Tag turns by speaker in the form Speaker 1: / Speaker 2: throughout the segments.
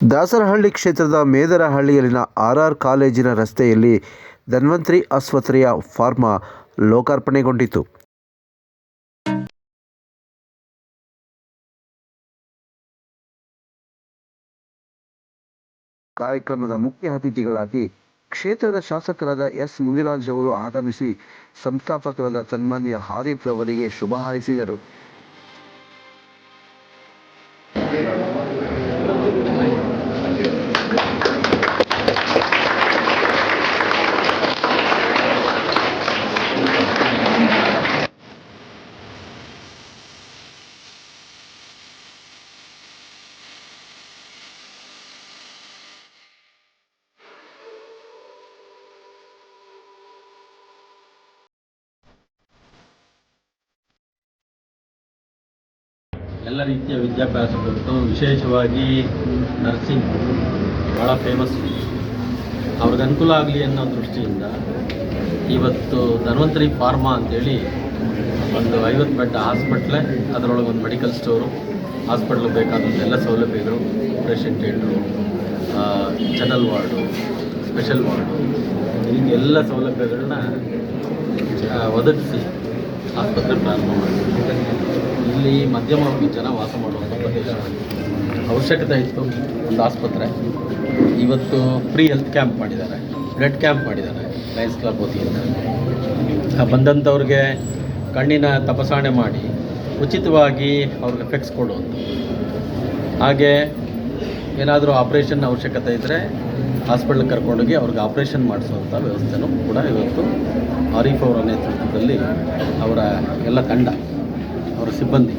Speaker 1: ದಾಸರಹಳ್ಳಿ ಕ್ಷೇತ್ರದ ಮೇದರಹಳ್ಳಿಯಲ್ಲಿನ ಆರ್ಆರ್ ಕಾಲೇಜಿನ ರಸ್ತೆಯಲ್ಲಿ ಧನ್ವಂತ್ರಿ ಆಸ್ಪತ್ರೆಯ ಫಾರ್ಮಾ ಲೋಕಾರ್ಪಣೆಗೊಂಡಿತು. ಕಾರ್ಯಕ್ರಮದ ಮುಖ್ಯ ಅತಿಥಿಗಳಾಗಿ ಕ್ಷೇತ್ರದ ಶಾಸಕರಾದ ಎಸ್ ಮುನಿರಾಜ್ ಅವರು ಆಗಮಿಸಿ ಸಂಸ್ಥಾಪಕರಾದ ಸನ್ಮಾನ್ಯ ಹಾರಿಫ್ ಅವರಿಗೆ ಶುಭ ಹಾರೈಸಿದರು.
Speaker 2: ಎಲ್ಲ ರೀತಿಯ ವಿದ್ಯಾಭ್ಯಾಸ ಕೊಟ್ಟು ವಿಶೇಷವಾಗಿ ನರ್ಸಿಂಗ್ ಭಾಳ ಫೇಮಸ್ ಅವ್ರಿಗೆ ಅನುಕೂಲ ಆಗಲಿ ಅನ್ನೋ ದೃಷ್ಟಿಯಿಂದ ಇವತ್ತು ಧನ್ವಂತರಿ ಫಾರ್ಮಾ ಅಂತೇಳಿ ಒಂದು ಐವತ್ತು ಬೆಡ್ ಹಾಸ್ಪಿಟ್ಲೆ ಅದರೊಳಗೆ ಒಂದು ಮೆಡಿಕಲ್ ಸ್ಟೋರು ಹಾಸ್ಪಿಟ್ಲಿಗೆ ಬೇಕಾದಂಥ ಎಲ್ಲ ಸೌಲಭ್ಯಗಳು operation theatre general ward special ward ಹೀಗೆಲ್ಲ ಸೌಲಭ್ಯಗಳನ್ನ ಒದಗಿಸಿ ಆಸ್ಪತ್ರೆ ಪ್ರಾರಂಭ ಮಾಡಿದ್ದಾರೆ ಇಲ್ಲಿ ಮಧ್ಯಮ ವರ್ಗದ ಜನ ವಾಸ ಮಾಡುವಂಥ ಪ್ರದೇಶ. ಅವಶ್ಯಕತೆ ಇತ್ತು, ಒಂದು ಆಸ್ಪತ್ರೆ. ಇವತ್ತು ಫ್ರೀ ಹೆಲ್ತ್ ಕ್ಯಾಂಪ್ ಮಾಡಿದ್ದಾರೆ. ಬ್ಲಡ್ ಕ್ಯಾಂಪ್ ಮಾಡಿದ್ದಾರೆ ಲಯನ್ಸ್ ಕ್ಲಬ್ ವತಿಯಿಂದ. ಬಂದಂಥವ್ರಿಗೆ ಕಣ್ಣಿನ ತಪಾಸಣೆ ಮಾಡಿ, ಉಚಿತವಾಗಿ ಅವ್ರಿಗೆ ಫೆಕ್ಸ್ ಕೊಡುವಂಥ ಹಾಗೆ ಏನಾದರೂ ಆಪ್ರೇಷನ್ ಅವಶ್ಯಕತೆ ಇದ್ದರೆ ಹಾಸ್ಪಿಟ್ಲಿಗೆ ಕರ್ಕೊಂಡೋಗಿ ಅವ್ರಿಗೆ ಆಪ್ರೇಷನ್ ಮಾಡಿಸುವಂಥ ವ್ಯವಸ್ಥೆನೂ ಕೂಡ ಇವತ್ತು ಆರೀಫ್ ಅವರ ನೇತೃತ್ವದಲ್ಲಿ ಅವರ ಎಲ್ಲ ತಂಡ ಅವರ ಸಿಬ್ಬಂದಿ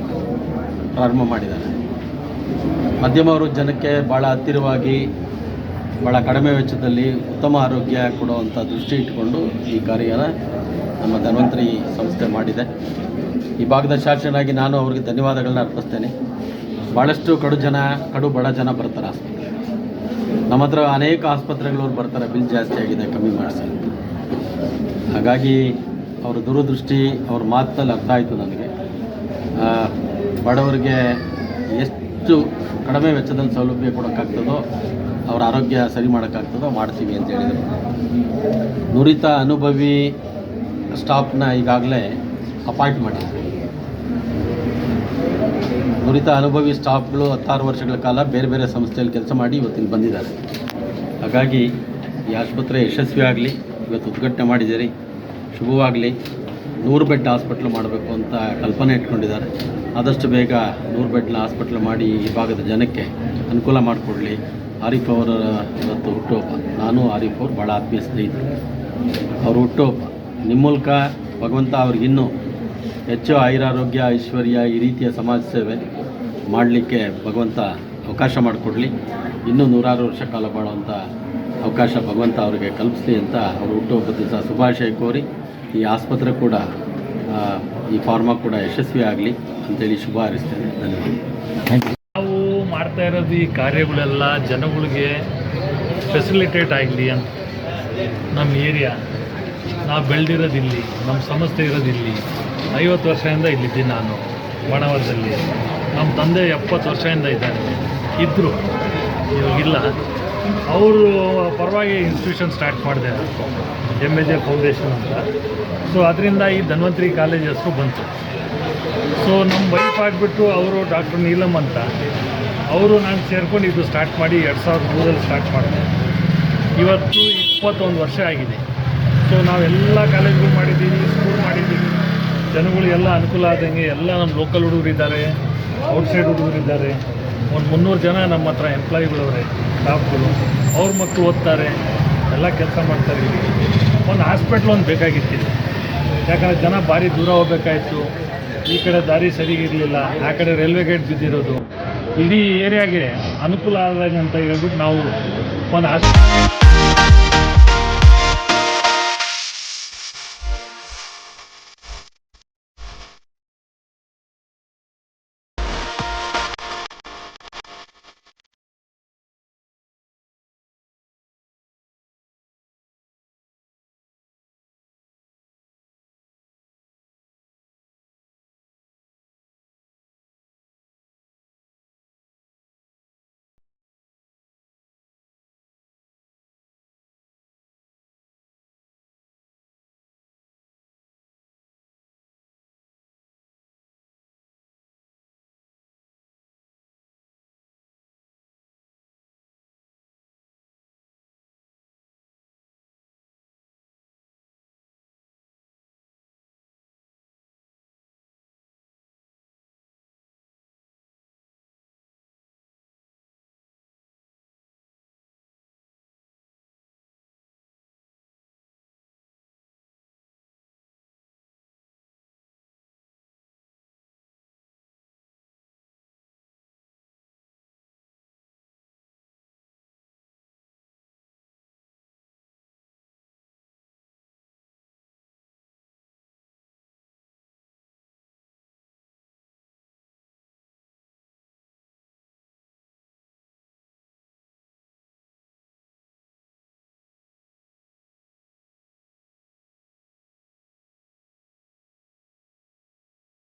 Speaker 2: ಪ್ರಾರಂಭ ಮಾಡಿದ್ದಾರೆ. ಮಧ್ಯಮ ವರ್ಗದ ಜನಕ್ಕೆ ಭಾಳ ಹತ್ತಿರವಾಗಿ ಭಾಳ ಕಡಿಮೆ ವೆಚ್ಚದಲ್ಲಿ ಉತ್ತಮ ಆರೋಗ್ಯ ಕೊಡುವಂಥ ದೃಷ್ಟಿ ಇಟ್ಕೊಂಡು ಈ ಕಾರ್ಯನ ನಮ್ಮ ಧನ್ವಂತರಿ ಸಂಸ್ಥೆ ಮಾಡಿದೆ. ಈ ಭಾಗದ ಶಾಸಕನಾಗಿ ನಾನು ಅವರಿಗೆ ಧನ್ಯವಾದಗಳನ್ನ ಅರ್ಪಿಸ್ತೇನೆ. ಭಾಳಷ್ಟು ಕಡು ಜನ, ಕಡು ಬಡ ಜನ ಬರ್ತಾರೆ ಆಸ್ಪತ್ರೆ. ನಮ್ಮ ಹತ್ರ ಅನೇಕ ಆಸ್ಪತ್ರೆಗಳವ್ರು ಬರ್ತಾರೆ, ಬಿಲ್ ಜಾಸ್ತಿ ಆಗಿದೆ, ಕಮ್ಮಿ ಮಾಡಿಸಿ ಹಾಗಾಗಿ ಅವರ ದೂರದೃಷ್ಟಿ, ಅವ್ರ ಮಾತಲ್ಲಿ ಅರ್ಥ ಆಯಿತು ನನಗೆ. ಬಡವರಿಗೆ ಎಷ್ಟು ಕಡಿಮೆ ವೆಚ್ಚದಲ್ಲಿ ಸೌಲಭ್ಯ ಕೊಡೋಕ್ಕಾಗ್ತದೋ ಅವರ ಆರೋಗ್ಯ ಸರಿ ಮಾಡೋಕ್ಕಾಗ್ತದೋ ಮಾಡ್ತೀವಿ ಅಂತ ಹೇಳಿದರು. ನುರಿತ ಅನುಭವಿ ಸ್ಟಾಫ್ನ ಈಗಾಗಲೇ ಅಪಾಯಿಂಟ್ ಮಾಡಿದ್ದಾರೆ. ನುರಿತ ಅನುಭವಿ ಸ್ಟಾಫ್ಗಳು ಹತ್ತಾರು ವರ್ಷಗಳ ಕಾಲ ಬೇರೆ ಬೇರೆ ಸಂಸ್ಥೆಯಲ್ಲಿ ಕೆಲಸ ಮಾಡಿ ಇವತ್ತಿನ ಬಂದಿದ್ದಾರೆ. ಹಾಗಾಗಿ ಈ ಆಸ್ಪತ್ರೆ ಯಶಸ್ವಿ ಆಗಲಿ ಇವತ್ತು ಉದ್ಘಾಟನೆ ಮಾಡಿದ್ದೀರಿ. ಶುಭವಾಗಲಿ. ನೂರು ಬೆಡ್ ಹಾಸ್ಪಿಟ್ಲ್ ಮಾಡಬೇಕು ಅಂತ ಕಲ್ಪನೆ ಇಟ್ಕೊಂಡಿದ್ದಾರೆ. ಆದಷ್ಟು ಬೇಗ ನೂರು ಬೆಡ್ನ ಹಾಸ್ಪಿಟ್ಲ್ ಮಾಡಿ ಈ ಭಾಗದ ಜನಕ್ಕೆ ಅನುಕೂಲ ಮಾಡಿಕೊಡಲಿ. ಆರಿಫ್ ಅವರ ಇವತ್ತು ಹುಟ್ಟುಹಬ್ಬ. ನಾನು ಆರಿಫ್ ಅವರು ಭಾಳ ಆತ್ಮೀಯ ಸ್ನೇಹಿತರು. ಅವ್ರ ಹುಟ್ಟುಹಬ್ಬ. ನಿಮ್ಮ ಮೂಲಕ ಭಗವಂತ ಅವ್ರಿಗಿನ್ನೂ ಹೆಚ್ಚು ಆಯುರಾರೋಗ್ಯ, ಐಶ್ವರ್ಯ ಈ ರೀತಿಯ ಸಮಾಜ ಸೇವೆ ಮಾಡಲಿಕ್ಕೆ ಭಗವಂತ ಅವಕಾಶ ಮಾಡಿಕೊಡ್ಲಿ. ಇನ್ನೂ ನೂರಾರು ವರ್ಷ ಕಾಲ ಬಾಳುವಂಥ ಅವಕಾಶ ಭಗವಂತ ಅವರಿಗೆ ಕಲ್ಪಿಸಲಿ ಅಂತ ಅವರು ಹುಟ್ಟುಹಬ್ಬದ ದಿವಸ ಶುಭಾಶಯ ಕೋರಿ ಈ ಆಸ್ಪತ್ರೆ ಕೂಡ ಈ ಫಾರ್ಮಾ ಕೂಡ ಯಶಸ್ವಿ ಆಗಲಿ ಅಂತೇಳಿ ಶುಭ ಹಾರೈಸ್ತೇನೆ. ಧನ್ಯವಾದ.
Speaker 3: ನಾವು ಮಾಡ್ತಾ ಇರೋದು ಈ ಕಾರ್ಯಗಳೆಲ್ಲ ಜನಗಳಿಗೆ ಫೆಸಿಲಿಟೇಟ್ ಆಗಲಿ ಅಂತ. ನಮ್ಮ ಏರಿಯಾ, ನಾವು ಬೆಳೆದಿರೋದು ಇಲ್ಲಿ, ನಮ್ಮ ಸಂಸ್ಥೆ ಇರೋದು ಇಲ್ಲಿ. ಐವತ್ತು ವರ್ಷದಿಂದ ಇಲ್ಲಿದ್ದೀನಿ ನಾನು ಬಣವರದಲ್ಲಿ ನಮ್ಮ ತಂದೆ ಎಪ್ಪತ್ತು ವರ್ಷದಿಂದ ಇದ್ದಾರೆ ಇದ್ದರು ಇವಾಗಿಲ್ಲ ಅವರು ಪರವಾಗಿ ಇನ್ಸ್ಟಿಟ್ಯೂಷನ್ ಸ್ಟಾರ್ಟ್ ಮಾಡಿದೆ. ಎಂ ಎ ಜೆ ಫೌಂಡೇಶನ್ ಅಂತ. ಸೊ ಅದರಿಂದ ಈ ಧನ್ವಂತರಿ ಕಾಲೇಜ್ ಹೆಸರು ಬಂತು. ಸೊ ನಮ್ಮ ವೈಫ್ ಆಗಿಬಿಟ್ಟು ಅವರು ಡಾಕ್ಟರ್ ನೀಲಮ್ ಅಂತ. ಅವರು ನಾನು ಸೇರ್ಕೊಂಡು ಇದು ಸ್ಟಾರ್ಟ್ ಮಾಡಿ ಎರಡು ಸಾವಿರದ ಮೂರಲ್ಲಿ ಸ್ಟಾರ್ಟ್ ಮಾಡಿದೆ. ಇವತ್ತು ಇಪ್ಪತ್ತೊಂದು ವರ್ಷ ಆಗಿದೆ. ಸೊ ನಾವೆಲ್ಲ ಕಾಲೇಜ್ಗಳು ಮಾಡಿದ್ದೀವಿ ಸ್ಕೂಲ್ ಮಾಡಿದ್ದೀವಿ. ಜನಗಳಿಗೆಲ್ಲ ಅನುಕೂಲ ಆದಂಗೆ ಎಲ್ಲ ನಮ್ಮ ಲೋಕಲ್ ಹುಡುಗರಿದ್ದಾರೆ ಔಟ್ಸೈಡ್ ಹುಡುಗರಿದ್ದಾರೆ ಒಂದು ಮುನ್ನೂರು ಜನ ನಮ್ಮ ಹತ್ರ ಎಂಪ್ಲಾಯಿಗಳವ್ರೆ ಸ್ಟಾಫ್ಗಳು ಅವ್ರ ಮಕ್ಕಳು ಓದ್ತಾರೆ, ಎಲ್ಲ ಕೆಲಸ ಮಾಡ್ತಾರೆ ಇಲ್ಲಿ ಒಂದು ಹಾಸ್ಪಿಟ್ಲ್ ಒಂದು ಬೇಕಾಗಿತ್ತು. ಯಾಕಂದರೆ ಜನ ಭಾರಿ ದೂರ ಹೋಗ್ಬೇಕಾಯಿತು. ಈ ಕಡೆ ದಾರಿ ಸರಿಗಿರಲಿಲ್ಲ ಆ ಕಡೆ ರೈಲ್ವೆ ಗೇಟ್ ಬಿದ್ದಿರೋದು. ಇಡೀ ಏರಿಯಾಗೆ ಅನುಕೂಲ ಆದಾಗ ಅಂತ ಹೇಳ್ಬಿಟ್ಟು ನಾವು ಒಂದು ಹಾಸ್